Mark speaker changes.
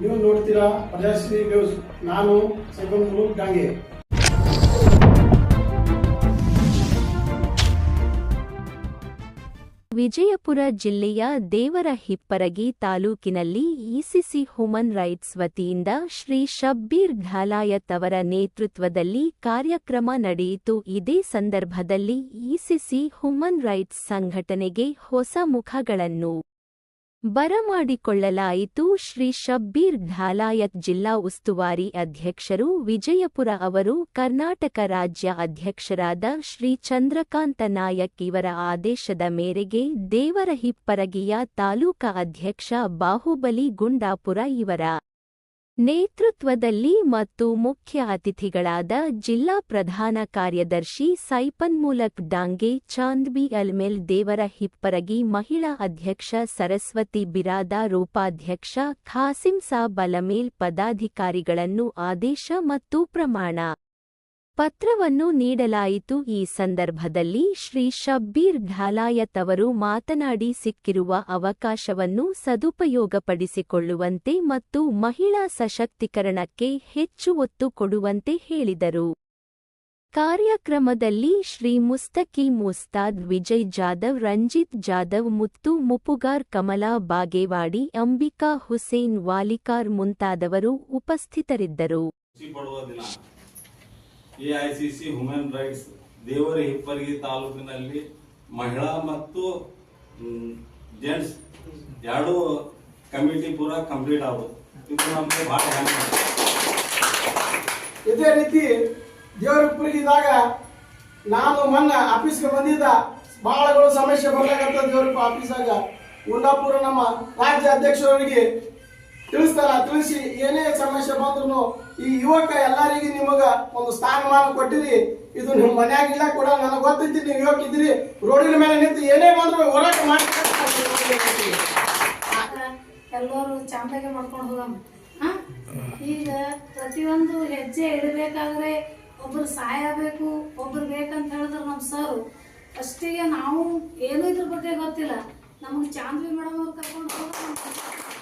Speaker 1: ನೀವು ನೋಡ್ತೀರಾ ಪ್ರಜಾಶ್ರೀ ನ್ಯೂಸ್. ನಾನು ಸೈಬಂಗ್ರು ಡಾಂಗೆ
Speaker 2: ವಿಜಯಪುರ ಜಿಲ್ಲೆಯ ದೇವರ ಹಿಪ್ಪರಗಿ ತಾಲೂಕಿನಲ್ಲಿ ಇಸಿಸಿ ಹ್ಯೂಮನ್ ರೈಟ್ಸ್ ವತಿಯಿಂದ ಶ್ರೀ ಶಬ್ಬೀರ್ ಘಾಲಾಯತ್ ಅವರ ನೇತೃತ್ವದಲ್ಲಿ ಕಾರ್ಯಕ್ರಮ ನಡೆಯಿತು. ಇದೇ ಸಂದರ್ಭದಲ್ಲಿ ಇಸಿಸಿ ಹ್ಯೂಮನ್ ರೈಟ್ಸ್ ಸಂಘಟನೆಗೆ ಹೊಸ ಮುಖಗಳನ್ನು ಬರಮಾಡಿಕೊಳ್ಳಲಾಯಿತು ಶ್ರೀ ಶಬ್ಬೀರ್ ಘಾಲಾಯತ್ ಜಿಲ್ಲಾ ಉಸ್ತುವಾರಿ ಅಧ್ಯಕ್ಷರು ವಿಜಯಪುರ ಅವರು, ಕರ್ನಾಟಕ ರಾಜ್ಯ ಅಧ್ಯಕ್ಷರಾದ ಶ್ರೀ ಚಂದ್ರಕಾಂತ ನಾಯಕ್ ಇವರ ಆದೇಶದ ಮೇರೆಗೆ ದೇವರಹಿಪ್ಪರಗಿಯ ತಾಲೂಕಾ ಅಧ್ಯಕ್ಷ ಬಾಹುಬಲಿ ಗುಂಡಾಪುರ ಇವರ ನೇತೃತ್ವದಲ್ಲಿ ಮತ್ತು ಮುಖ್ಯ ಅತಿಥಿಗಳಾದ ಜಿಲ್ಲಾ ಪ್ರಧಾನ ಕಾರ್ಯದರ್ಶಿ ಸೈಪನ್ಮೂಲಕ್ ಡಾಂಗೆ ಚಾಂದ್ಬಿ ಅಲ್ಮೆಲ್ ದೇವರ ಹಿಪ್ಪರಗಿ ಮಹಿಳಾ ಅಧ್ಯಕ್ಷ ಸರಸ್ವತಿ ಬಿರಾದ ರೂಪಾಧ್ಯಕ್ಷ ಖಾಸಿಂ ಸಾಬ್ ಅಲಮೇಲ್ ಪದಾಧಿಕಾರಿಗಳನ್ನು ಆದೇಶ ಮತ್ತು ಪ್ರಮಾಣ ಪತ್ರವನ್ನು ನೀಡಲಾಯಿತು. ಈ ಸಂದರ್ಭದಲ್ಲಿ ಶ್ರೀ ಶಬ್ಬೀರ್ ಢಾಲಾಯತವರು ಮಾತನಾಡಿ ಸಿಕ್ಕಿರುವ ಅವಕಾಶವನ್ನು ಸದುಪಯೋಗಪಡಿಸಿಕೊಳ್ಳುವಂತೆ ಮತ್ತು ಮಹಿಳಾ ಸಶಕ್ತೀಕರಣಕ್ಕೆ ಹೆಚ್ಚು ಒತ್ತು ಕೊಡುವಂತೆ ಹೇಳಿದರು. ಕಾರ್ಯಕ್ರಮದಲ್ಲಿ ಶ್ರೀ ಮುಸ್ತಕಿ ಮುಸ್ತಾದ್ ವಿಜಯ್ ಜಾಧವ್, ರಂಜಿತ್ ಜಾಧವ್, ಮುತ್ತು ಮುಪುಗಾರ್ ಕಮಲಾ ಬಾಗೇವಾಡಿ, ಅಂಬಿಕಾ ಹುಸೇನ್ ವಾಲಿಕಾರ್ ಮುಂತಾದವರು ಉಪಸ್ಥಿತರಿದ್ದರು.
Speaker 3: ಖುಷಿ I C human rights Devara Hippargi ತಾಲೂಕಿನಲ್ಲಿ ಮಹಿಳಾ ಮತ್ತು ಜೆಂಟ್ಸ್ ಎರಡು ಕಮಿಟಿ ಪೂರ ಕಂಪ್ಲೀಟ್ ಆಗೋದು. ಇದು ನಮಗೆ ಭಾಳ
Speaker 1: ಇದೇ ರೀತಿ ದೇವರ ಇದಾಗ ನಾನು ಮೊನ್ನೆ ಆಫೀಸ್ಗೆ ಬಂದಿದ್ದ ಬಹಳಗಳು ಸಮಸ್ಯೆ ಬರ್ಲಾಗತ್ತ ದೇವರ ಆಫೀಸಾಗ. ಉಂಡಾಪುರ ನಮ್ಮ ರಾಜ್ಯ ಅಧ್ಯಕ್ಷರವರಿಗೆ ತಿಳಿಸ್ತಾನ ತಿಳಿಸಿ, ಏನೇ ಸಮಸ್ಯೆ ಬಂದ್ರು ಈ ಯುವಕ ಎಲ್ಲರಿಗೂ ನಿಮಗ ಒಂದು ಸ್ಥಾನಮಾನ ಕೊಟ್ಟಿರಿ. ಇದು ನಿಮ್ಮ ಮನ್ಯಾಗಿಲ್ಲ ಕೂಡ, ನನಗೆ ಗೊತ್ತೈತಿ, ನೀವು ಯುವಕ ಇದ್ದೀರಿ. ರೋಡಿನ ಮೇಲೆ ನಿಂತು ಏನೇ ಬಂದ್ರು ಹೋರಾಟ ಮಾಡಿ.
Speaker 4: ಎಲ್ಲರೂ ಚಂದಾಗೆ ಮಾಡ್ಕೊಂಡು ಹೋಗಮ್ಮ? ಈಗ ಪ್ರತಿಯೊಂದು ಹೆಜ್ಜೆ ಇಡಬೇಕಾದ್ರೆ ಒಬ್ರು ಸಾಯಬೇಕು, ಒಬ್ರು ಬೇಕಂತ ಹೇಳಿದ್ರು ನಮ್ಮ ಸರ್. ಫಸ್ಟಿಗೆ ನಾವು ಏನೂ ಇದ್ರ ಬಗ್ಗೆ ಗೊತ್ತಿಲ್ಲ. ನಮಗೆ ಚಾಂದ್ವಿ ಮೇಡಮ್ ಅವ್ರು ಕರ್ಕೊಂಡು ಹೋಗೋದು